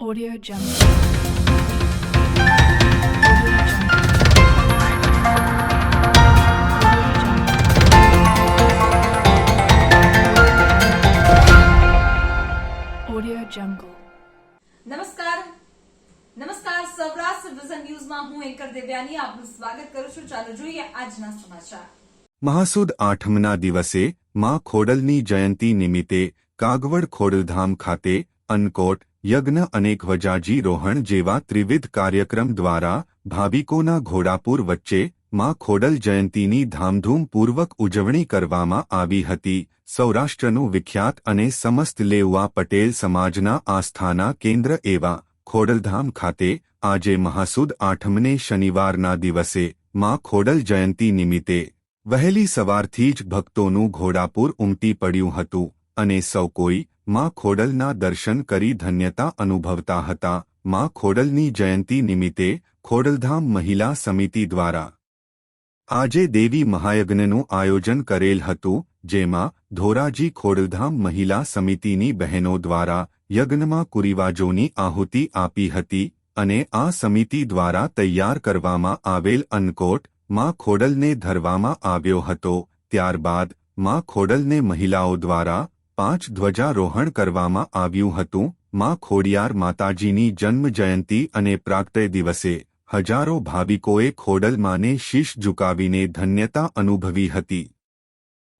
Audio Jungle. Audio Jungle. Audio Jungle. નમસ્કાર નમસ્કાર Saurashtra vision ન્યૂઝમાં હું એન્કર દેવ્યાની આપનું સ્વાગત કરું છું ચાલો જોઈએ આજના સમાચાર મહાસુદ આઠમના દિવસે માં ખોડલની જયંતી નિમિત્તે કાગવડ ખોડલધામ ખાતે અન્નકોટ યજ્ઞ અને ધ્વજાજી રોહણ જેવા ત્રિવિધ કાર્યક્રમ દ્વારા ભાવિકોના ઘોડાપુર વચ્ચે માં ખોડલ જયંતીની ધામધૂમપૂર્વક ઉજવણી કરવામાં આવી હતી. સૌરાષ્ટ્રનું વિખ્યાત અને સમસ્ત લેઉવા પટેલ સમાજના આસ્થાના કેન્દ્ર એવા ખોડલધામ ખાતે આજે મહાસુદ આઠમને શનિવારના દિવસે માં ખોડલ જયંતી નિમિત્તે વહેલી સવારથી જ ભક્તોનું ઘોડાપુર ઉમટી પડ્યું હતું અને સૌ કોઈ માં ખોડલના દર્શન કરી ધન્યતા અનુભવતા હતા. માં ખોડલની જયંતી નિમિત્તે ખોડલધામ મહિલા સમિતિ દ્વારા આજે દેવી મહાયજ્ઞનું આયોજન કરેલ હતું, જેમાં ધોરાજી ખોડલધામ મહિલા સમિતિની બહેનો દ્વારા યજ્ઞમાં કુરિવાજોની આહુતિ આપી હતી અને આ સમિતિ દ્વારા તૈયાર કરવામાં આવેલ અન્નકોટમાં ખોડલને ધરવામાં આવ્યો હતો. ત્યારબાદમાં ખોડલને મહિલાઓ દ્વારા પાંચ ધ્વજારોહણ કરવામાં આવ્યું હતું. માં ખોડિયાર માતાજીની જન્મ જયંતી અને પ્રાગતય દિવસે હજારો ભાવિકોએ ખોડલમાને શીશ ઝુકાવીને ધન્યતા અનુભવી હતી.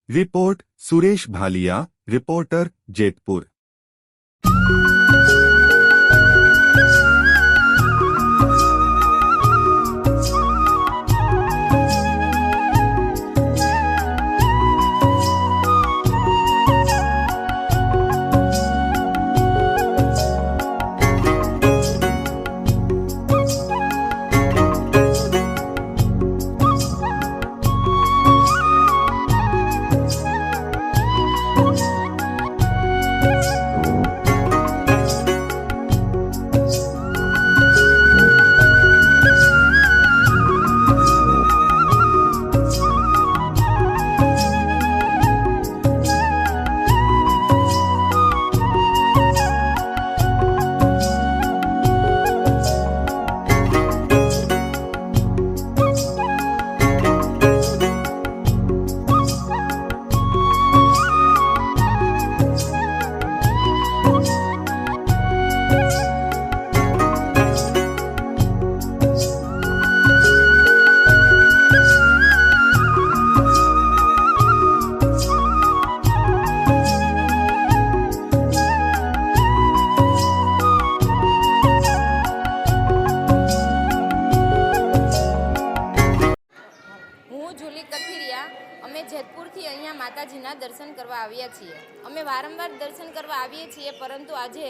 Report Suresh Bhaliya, reporter Jetpur. અમે અહીંયા માતાજીના દર્શન કરવા આવ્યા છીએ. અમે વારંવાર દર્શન કરવા આવીએ છીએ, પરંતુ આજે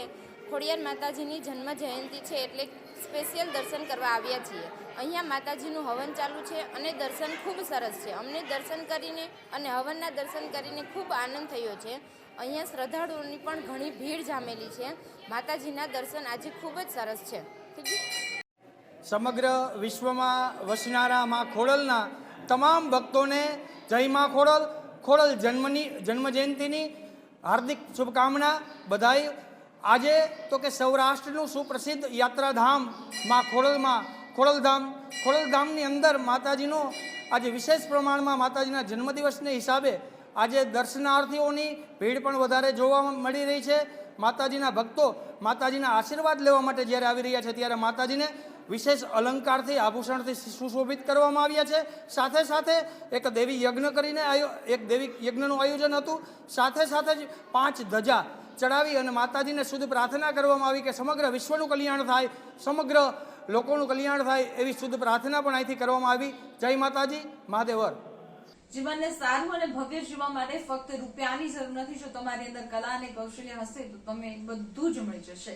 ખોડિયાર માતાજીની જન્મ જયંતિ છે એટલે સ્પેશિયલ દર્શન કરવા આવ્યા છીએ. અહીંયા માતાજીનું હવન ચાલુ છે અને દર્શન ખૂબ સરસ છે. અમને દર્શન કરીને અને હવનના દર્શન કરીને ખૂબ આનંદ થયો છે. અહીંયા શ્રદ્ધાળુઓની પણ ઘણી ભીડ જામેલી છે. માતાજીના દર્શન આજે ખૂબ જ સરસ છે. સમગ્ર વિશ્વમાં વસનારા મા ખોડલના તમામ ભક્તોને જય માં ખોડલ ખોડલ જન્મની જન્મ જયંતિની હાર્દિક શુભકામના બધાય. આજે તો કે સૌરાષ્ટ્રનું સુપ્રસિદ્ધ યાત્રાધામમાં ખોડલમાં, ખોડલધામ, ખોડલધામની અંદર માતાજીનો આજે વિશેષ પ્રમાણમાં માતાજીના જન્મદિવસને હિસાબે આજે દર્શનાર્થીઓની ભીડ પણ વધારે જોવા મળી રહી છે. માતાજીના ભક્તો માતાજીના આશીર્વાદ લેવા માટે જ્યારે આવી રહ્યા છે, ત્યારે માતાજીને વિશેષ અલંકારથી, આભૂષણથી સુશોભિત કરવામાં આવ્યા છે. સાથે સાથે એક દેવી યજ્ઞ કરીને એક દેવી યજ્ઞનું આયોજન હતું. સાથે સાથે જ પાંચ ધજા ચડાવી અને માતાજીને શુદ્ધ પ્રાર્થના કરવામાં આવી કે સમગ્ર વિશ્વનું કલ્યાણ થાય, સમગ્ર લોકોનું કલ્યાણ થાય એવી શુદ્ધ પ્રાર્થના પણ અહીંથી કરવામાં આવી. જય માતાજી, મહાદેવર. જીવનને સારું અને ભવ્ય જીવવા માટે ફક્ત રૂપિયાની જરૂર નથી. જો તમારી અંદર કલા અને કૌશલ્ય હશે, તો તમે બધું જ મળી જશે.